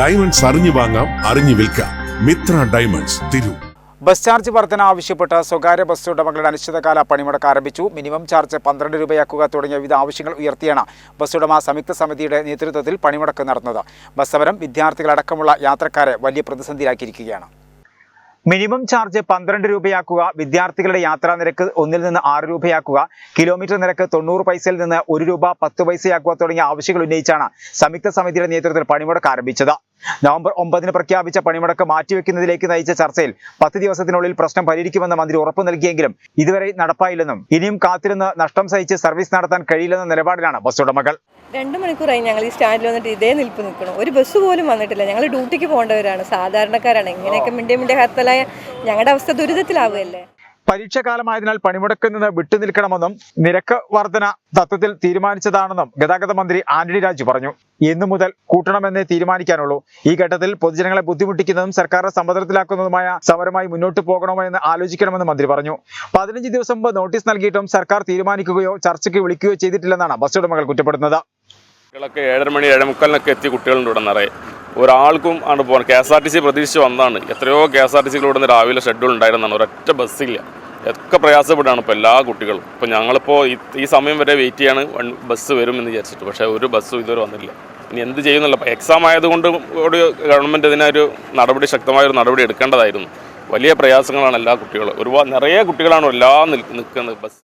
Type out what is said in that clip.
Diamonds അറിഞ്ഞു വാങ്ങാം അറിഞ്ഞു വിൽക്കാം. Mithra diamonds Thiru. Bus charge വർധന ആവശ്യപ്പെട്ട് സ്വകാര്യ ബസ് ഉടമകളുടെ അനിശ്ചിതകാല പണിമുടക്ക് ആരംഭിച്ചു. മിനിമം ചാർജ് പന്ത്രണ്ട് രൂപയാക്കുക തുടങ്ങിയ വിവിധ ആവശ്യങ്ങൾ ഉയർത്തിയാണ് ബസ് ഉടമ സംയുക്ത സമിതിയുടെ നേതൃത്വത്തിൽ പണിമുടക്ക് നടന്നത്. ബസ് സമരം വിദ്യാർത്ഥികളടക്കമുള്ള യാത്രക്കാരെ വലിയ പ്രതിസന്ധിയിലാക്കിയിരിക്കുകയാണ്. മിനിമം ചാർജ് പന്ത്രണ്ട് രൂപയാക്കുക വിദ്യാർത്ഥികളുടെ യാത്രാ നിരക്ക് ഒന്നിൽ നിന്ന് ആറ് രൂപയാക്കുക കിലോമീറ്റർ നിരക്ക് തൊണ്ണൂറ് പൈസയിൽ നിന്ന് ഒരു രൂപ പത്ത് പൈസയാക്കുക തുടങ്ങിയ ആവശ്യങ്ങൾ ഉന്നയിച്ചാണ് സംയുക്ത സമിതിയുടെ നേതൃത്വത്തിൽ പണിമുടക്ക് ആരംഭിച്ചത്. നവംബർ ഒമ്പതിന് പ്രഖ്യാപിച്ച പണിമുടക്ക് മാറ്റിവെക്കുന്നതിലേക്ക് നയിച്ച ചർച്ചയിൽ പത്ത് ദിവസത്തിനുള്ളിൽ പ്രശ്നം പരിഹരിക്കുമെന്ന് മന്ത്രി ഉറപ്പു നൽകിയെങ്കിലും ഇതുവരെ നടപ്പായില്ലെന്നും ഇനിയും കാത്തിരുന്ന് നഷ്ടം സഹിച്ച് സർവീസ് നടത്താൻ കഴിയില്ലെന്ന നിലപാടിലാണ് ബസ് ഉടമകൾ. രണ്ട് മണിക്കൂറായി ഞങ്ങൾ ഈ സ്റ്റാൻഡിൽ വന്നിട്ട് ഇതേ നിൽപ്പ് നിൽക്കണം ഒരു ബസ് പോലും വന്നിട്ടില്ല. ഞങ്ങൾ ഡ്യൂട്ടിക്ക് പോകേണ്ടവരാണ്. സാധാരണക്കാരാണ്. ഇങ്ങനെയൊക്കെ മിണ്ടിയ മിണ്ടിയ ഹർത്തലായ ഞങ്ങളുടെ അവസ്ഥ ദുരിതത്തിലാവുകയല്ലേ? പരീക്ഷാകാലമായതിനാൽ പണിമുടക്കിൽ നിന്ന് വിട്ടുനിൽക്കണമെന്നും നിരക്ക് വർധന തത്വത്തിൽ തീരുമാനിച്ചതാണെന്നും ഗതാഗത മന്ത്രി ആന്റണി രാജു പറഞ്ഞു. എന്നു മുതൽ കൂട്ടണമെന്നേ തീരുമാനിക്കാനുള്ളൂ. ഈ ഘട്ടത്തിൽ പൊതുജനങ്ങളെ ബുദ്ധിമുട്ടിക്കുന്നതും സർക്കാരിനെ സമ്മർദ്ദത്തിലാക്കുന്നതുമായ സമരമായി മുന്നോട്ട് പോകണമോ എന്ന് ആലോചിക്കണമെന്ന് മന്ത്രി പറഞ്ഞു. പതിനഞ്ച് ദിവസം മുമ്പ് നോട്ടീസ് നൽകിയിട്ടും സർക്കാർ തീരുമാനിക്കുകയോ ചർച്ചയ്ക്ക് വിളിക്കുകയോ ചെയ്തിട്ടില്ലെന്നാണ് ബസ് ഉടമകൾ കുറ്റപ്പെടുന്നത്. കുട്ടികളൊക്കെ ഏഴര മണി ഏഴേമുക്കാലിനൊക്കെ എത്തി കുട്ടികളുണ്ട് ഇവിടെ നിറയെ. ഒരാൾക്കും ആണ് പോകാൻ K S R T C പ്രതീക്ഷിച്ച് വന്നതാണ് എത്രയോ കെ എസ് ആർ ടി സിയിലൂടെ രാവിലെ ഷെഡ്യൂൾ ഉണ്ടായിരുന്നതാണ്. ഒരൊറ്റ ബസ്സില്ല. ഒക്കെ പ്രയാസപ്പെട്ടാണ് ഇപ്പോൾ എല്ലാ കുട്ടികളും. ഇപ്പോൾ ഞങ്ങളിപ്പോൾ ഈ സമയം വരെ വെയിറ്റ് ചെയ്യാണ്. ബസ് വരും എന്ന് വിചാരിച്ചിട്ട്. പക്ഷേ ഒരു ബസ്സും ഇതുവരെ വന്നില്ല. ഇനി എന്ത് ചെയ്യുന്നില്ല എക്സാം ആയതുകൊണ്ട് ഒരു ഗവൺമെന്റ് ഇതിനൊരു നടപടി ശക്തമായ ഒരു നടപടി എടുക്കേണ്ടതായിരുന്നു. വലിയ പ്രയാസങ്ങളാണ് എല്ലാ കുട്ടികളും. ഒരുപാട് നിറയെ കുട്ടികളാണ് എല്ലാ നിൽക്കുന്നത്. ബസ്